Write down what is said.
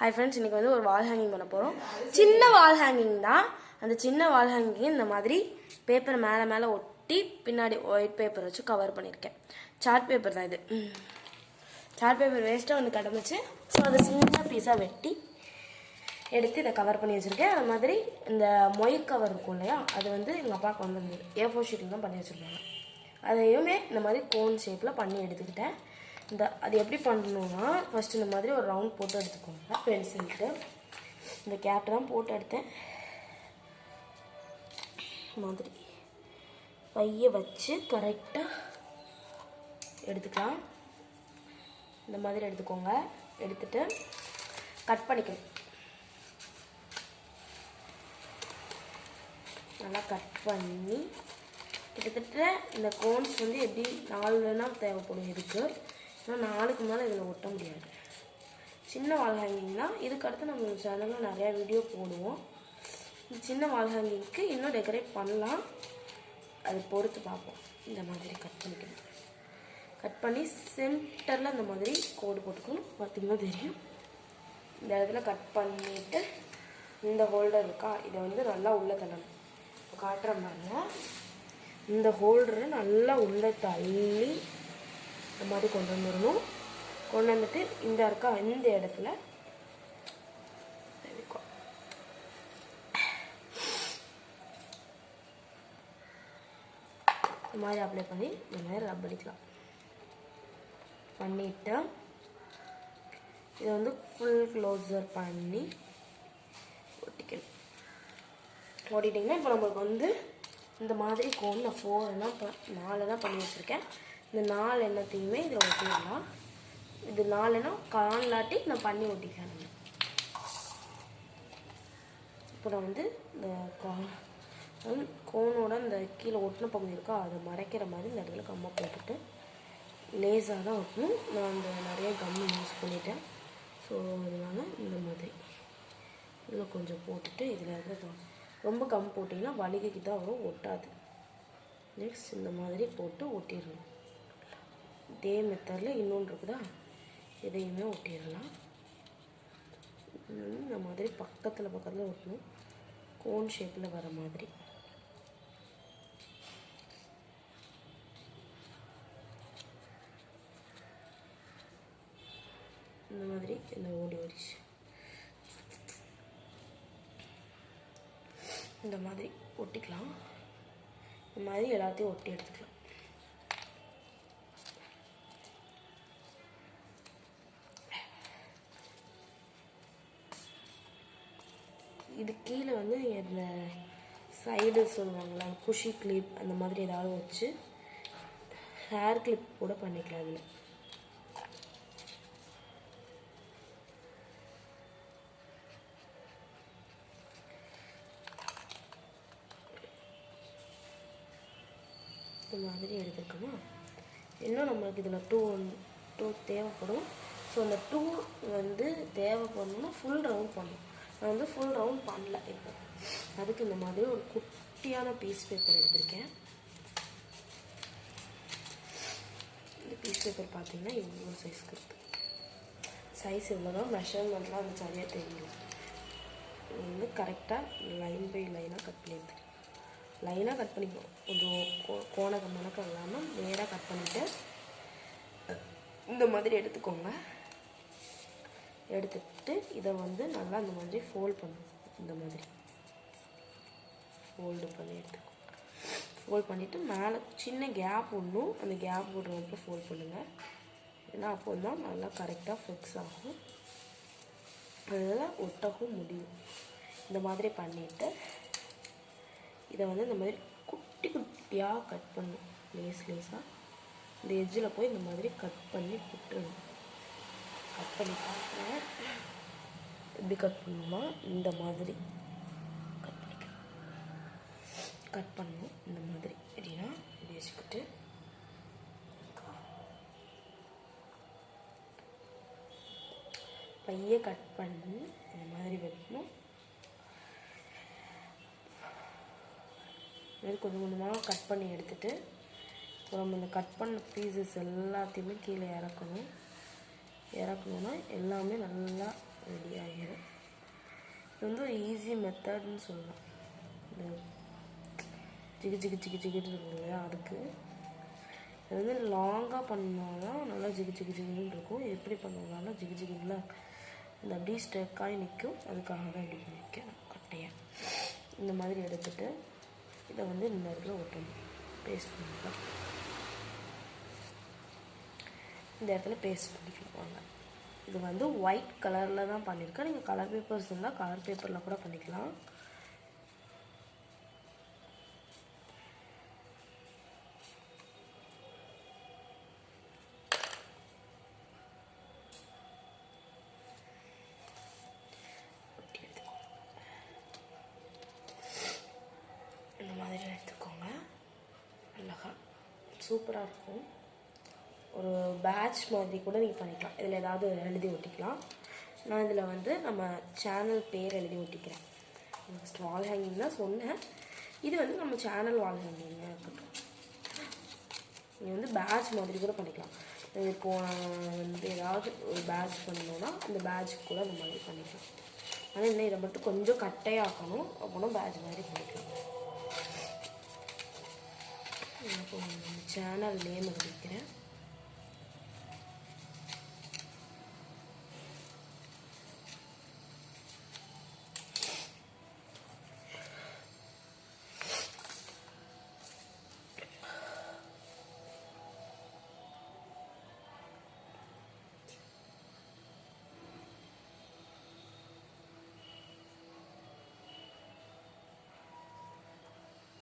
Hi friends இன்றைக்கி வந்து ஒரு வால் ஹேங்கிங் பண்ண போகிறோம் சின்ன வால் ஹேங்கிங் தான். அந்த சின்ன வால் ஹேங்கிங் இந்த மாதிரி பேப்பர் மேலே மேலே ஒட்டி பின்னாடி ஒயிட் பேப்பர் வச்சு கவர் பண்ணியிருக்கேன் சார்ட் பேப்பர் தான் இது. சார்ட் பேப்பர் வேஸ்ட்டாக வந்து கிடந்துச்சு. ஸோ அதை சின்ன பீஸாக வெட்டி எடுத்து இதை கவர் பண்ணி வச்சுருக்கேன். அது மாதிரி இந்த மொய் கவர் இருக்கும் இல்லையா அது வந்து எங்கள் அப்பாவுக்கு வந்து ஏ ஃபோர் ஷீட்டில் தான் பண்ணி வச்சுருப்பாங்க அதையுமே இந்த மாதிரி கோன் ஷேப்பில் பண்ணி எடுத்துக்கிட்டேன். இந்த அது எப்படி பண்ணணும்னா ஃபஸ்ட்டு இந்த மாதிரி ஒரு ரவுண்ட் போட்டு எடுத்துக்கோங்க. பென்சில்ட்டு இந்த கேப் தான் போட்டு எடுத்தேன். மாதிரி பைய வச்சு கரெக்டாக எடுத்துக்கலாம். இந்த மாதிரி எடுத்துக்கோங்க. எடுத்துட்டு கட் பண்ணிக்கணும். நல்லா கட் பண்ணி கிட்டத்தட்ட இந்த கோன்ஸ் வந்து எப்படி நாலுனா தேவைப்படும் இதுக்கு. ஆனால் நாளுக்கு மேலே இதில் ஒட்ட முடியாது. சின்ன வால் ஹேங்கிங்னா இதுக்கு அடுத்து நம்ம சேனலில் நிறையா வீடியோ போடுவோம். இந்த சின்ன வால் ஹேங்கிங்க்கு இன்னும் டெக்கரேட் பண்ணலாம். அது பொறுத்து பார்ப்போம். இந்த மாதிரி கட் பண்ணிக்கணும் கட் பண்ணி சென்டரில் இந்த மாதிரி கோடு போட்டுக்கணும். பார்த்திங்கன்னா தெரியும். இந்த இடத்துல கட் பண்ணிவிட்டு இந்த ஹோல்டர் இருக்கா? இதை வந்து நல்லா உள்ளே தள்ளணும். இப்போ காட்டுற பாருங்க. இந்த ஹோல்டரை நல்லா உள்ளே தள்ளி இந்த மாதிரி கொண்டு வந்துடணும். கொண்டு வந்துட்டு இந்த இருக்கா இந்த இடத்துல இந்த மாதிரி அப்ளை பண்ணி இந்த மாதிரி ரப் அடிக்கலாம். பண்ணிவிட்டு இதை வந்து ஃபுல் க்ளோஸர் பண்ணி ஒட்டிக்கணும். ஓட்டிட்டிங்கன்னா இப்போ நம்மளுக்கு வந்து இந்த மாதிரி கோன் நான் ஃபோர் எல்லாம் நாலு தான் பண்ணி வச்சுருக்கேன். இந்த நாலு எண்ணத்தையுமே இதில் ஒட்டிடலாம். இது நாலுனா காலாட்டி நான் பண்ணி ஒட்டிக்கிறேன். இப்போ நான் வந்து இந்த கா- கோனோட இந்த கீழே ஒட்டின பகுதி இருக்கா அதை மறைக்கிற மாதிரி இந்த இடத்துல கம்மை போட்டுட்டு லேஸாக தான் ஒட்டணும். நான் அந்த நிறைய கம்மு யூஸ் பண்ணிட்டேன். ஸோ அதனால இந்த மாதிரி. இதில் கொஞ்சம் போட்டுட்டு இதில் இருக்கிறது ரொம்ப கம் போட்டிங்கன்னா வலிகைக்கிட்ட வரும் ஒட்டாது. நெக்ஸ்ட் இந்த மாதிரி போட்டு ஒட்டிடணும். இதே மெத்தடில் இன்னொன்று இருக்குதா? இதையுமே ஒட்டிடலாம். இந்த மாதிரி பக்கத்தில் பக்கத்தில் ஒட்டணும். கோன் ஷேப்பில் வர மாதிரி. இந்த மாதிரி இந்த ஓடி ஓடிச்சு. இந்த மாதிரி ஒட்டிக்கலாம். இந்த மாதிரி எல்லாத்தையும் ஒட்டி எடுத்துக்கலாம். இது கீழே வந்து இந்த சைடு சொல்லுவாங்களா குஷி கிளிப் அந்த மாதிரி ஏதாவது வச்சு ஹேர் கிளிப் கூட பண்ணிக்கலாம் அதில் இந்த மாதிரி எடுத்துக்கணும் இன்னும் நம்மளுக்கு இதில் டூ டூ தேவைப்படும். ஸோ அந்த டூ வந்து தேவைப்படணும்னா ஃபுல் ரவுண்ட் பண்ணணும். நான் வந்து ஃபுல் ரவுண்ட் பண்ணல இப்போ. அதுக்கு இந்த மாதிரி ஒரு குட்டியான பீஸ் பேப்பர் எடுத்திருக்கேன். இந்த பீஸ் பேப்பர் பார்த்தீங்கன்னா இவ்வளோ சைஸ்க்கு இருக்குது சைஸ் இவ்வளோ தான் மெஷர்மெண்ட்லாம் அது சரியாக தெரியல. வந்து கரெக்டாக லைன் பை லைனாக கட் பண்ணியிருக்கேன். லைனாக கட் பண்ணிக்கணும் கொஞ்சம் கோ- கோணகம் மணக்கம் இல்லாமல் நேராக கட் பண்ணிவிட்டு இந்த மாதிரி எடுத்துக்கோங்க. எடுத்துட்டு இதை வந்து நல்லா இந்த மாதிரி ஃபோல்ட் பண்ணணும் இந்த மாதிரி. ஃபோல்டு பண்ணி எடுத்துக்கோ. ஃபோல்ட் பண்ணிவிட்டு மேலே சின்ன கேப் ஒன்றும் அந்த கேப் விடுற ஃபோல்ட் பண்ணுங்கள் ஏன்னா அப்போ தான் நல்லா கரெக்டாக ஃபிக்ஸ் ஆகும். அதில் ஒட்டவும் முடியும். இந்த மாதிரி பண்ணிவிட்டு இதை வந்து இந்த மாதிரி குட்டி குட்டியாக கட் பண்ணும் லேஸ் லேஸாக இந்த எஜ்ஜில் போய் இந்த மாதிரி கட் பண்ணி விட்டுருணும் கட் பண்ணி பார்க்குறேன் எப்படி கட் பண்ணணுமா இந்த மாதிரி. கட் பண்ணிக்கலாம். கட் பண்ணணும் இந்த மாதிரி. எப்படின்னா இப்படி வச்சுக்கிட்டு. பைய கட் பண்ணி இந்த மாதிரி வைக்கணும். இது கொஞ்சம் கொஞ்சமாக கட் பண்ணி எடுத்துட்டு அப்புறம் இந்த கட் பண்ண பீசஸ் எல்லாத்தையுமே கீழே இறக்கணும். இறக்கணுன்னா எல்லாமே நல்லா ரெடி இது வந்து ஒரு ஈஸி மெத்தட்னு சொல்லலாம். இந்த ஜிகு ஜிகு ஜிகு ஜிகிட்டு இருக்கும் இல்லையா அதுக்கு. இது வந்து லாங்காக பண்ணாதான் நல்லா ஜிகு ஜிகு ஜிகுன்னு இருக்கும். எப்படி பண்ணோம்னால ஜிகு ஜிகுல இந்த அப்படியே ஸ்டெக்காகி நிற்கும். அதுக்காக தான் இப்படி பண்ணியிருக்கேன். கட்டையை. இந்த மாதிரி எடுத்துகிட்டு இதை வந்து இந்த இடத்துல ஒட்டணும். பேஸ்ட் பண்ணிக்கலாம். இந்த இடத்துல பேஸ்ட் பண்ணிக்கலாம் வாங்க. இது வந்து ஒயிட் கலரில் தான் பண்ணியிருக்கேன் நீங்கள் கலர் பேப்பர்ஸ் இருந்தால் கலர் பேப்பரில் கூட பண்ணிக்கலாம். இந்த மாதிரி எடுத்துக்கோங்க. அழகா. சூப்பராக இருக்கும். ஒரு பேட்ச் மாதிரி கூட நீங்கள் பண்ணிக்கலாம். இதில் ஏதாவது எழுதி ஒட்டிக்கலாம். நான் இதில் வந்து நம்ம சேனல் பேர் எழுதி ஒட்டிக்கிறேன். ஃபஸ்ட் வால் ஹேங்கிங் தான் சொன்னேன். இது வந்து நம்ம சேனல் வால் ஹேங்கிங்காக இருக்கட்டும். நீங்கள் வந்து பேட்ச் மாதிரி கூட பண்ணிக்கலாம். இப்போ நான் வந்து ஏதாவது ஒரு பேட்ச் பண்ணணும்னா அந்த பேட்ச்க்கு கூட அந்த மாதிரி பண்ணிக்கலாம். ஆனால் இன்னும் இதை மட்டும் கொஞ்சம் கட்டையாக்கணும். அப்படின்னா பேட்ச் மாதிரி பண்ணிக்கலாம். சேனல் நேம் எழுதிக்கிறேன்.